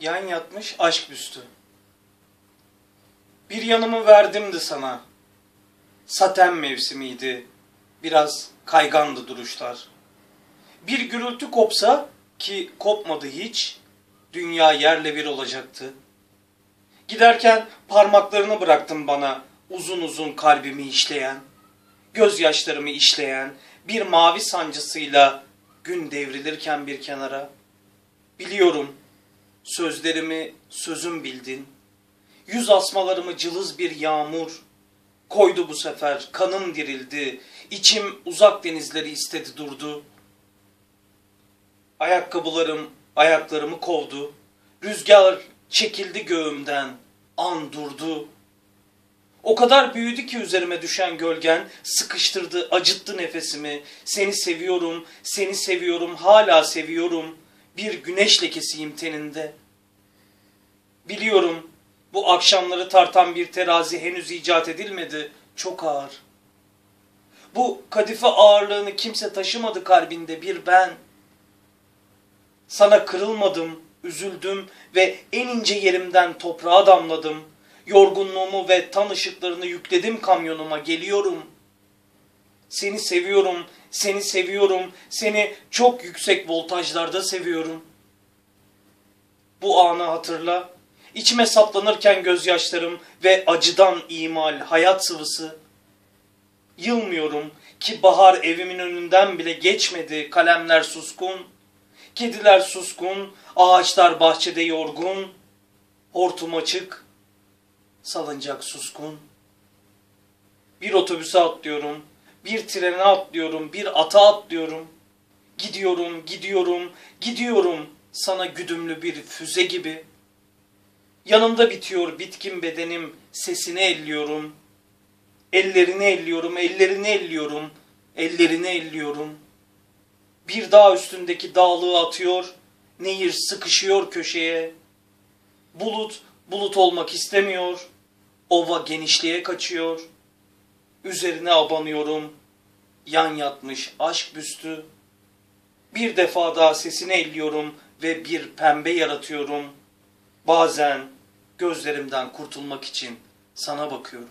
Yan yatmış aşk büstü. Bir yanımı verdimdi sana. Saten mevsimiydi. Biraz kaygandı duruşlar. Bir gürültü kopsa ki kopmadı hiç, dünya yerle bir olacaktı. Giderken parmaklarını bıraktın bana uzun uzun kalbimi işleyen, gözyaşlarımı işleyen bir mavi sancısıyla gün devrilirken bir kenara. Biliyorum sözlerimi sözüm bildin. Yüz asmalarımı cılız bir yağmur koydu bu sefer. Kanım dirildi. İçim uzak denizleri istedi durdu. Ayakkabılarım ayaklarımı kovdu. Rüzgar çekildi göğümden. An durdu. O kadar büyüdü ki üzerime düşen gölgen sıkıştırdı, acıttı nefesimi. Seni seviyorum, seni seviyorum, hala seviyorum. Bir güneş lekesiyim teninde. Biliyorum bu akşamları tartan bir terazi henüz icat edilmedi. Çok ağır. Bu kadife ağırlığını kimse taşımadı kalbinde bir ben. Sana kırılmadım, üzüldüm ve en ince yerimden toprağa damladım. Yorgunluğumu ve tan ışıklarını yükledim kamyonuma, geliyorum. Seni seviyorum, seni seviyorum, seni çok yüksek voltajlarda seviyorum. Bu anı hatırla. İçime saplanırken gözyaşlarım ve acıdan imal hayat sıvısı. Yılmıyorum ki bahar evimin önünden bile geçmedi kalemler suskun. Kediler suskun, ağaçlar bahçede yorgun. Hortum açık, salıncak suskun. Bir otobüse atlıyorum, bir trene atlıyorum, bir ata atlıyorum. Gidiyorum, gidiyorum, gidiyorum sana güdümlü bir füze gibi. Yanımda bitiyor bitkin bedenim, sesini elliyorum. Ellerini elliyorum, ellerini elliyorum, ellerini elliyorum. Bir dağ üstündeki dağlığı atıyor, nehir sıkışıyor köşeye. Bulut, bulut olmak istemiyor, ova genişliğe kaçıyor. Üzerine abanıyorum, yan yatmış aşk büstü. Bir defa daha sesini elliyorum ve bir pembe yaratıyorum. Bazen gözlerimden kurtulmak için sana bakıyorum.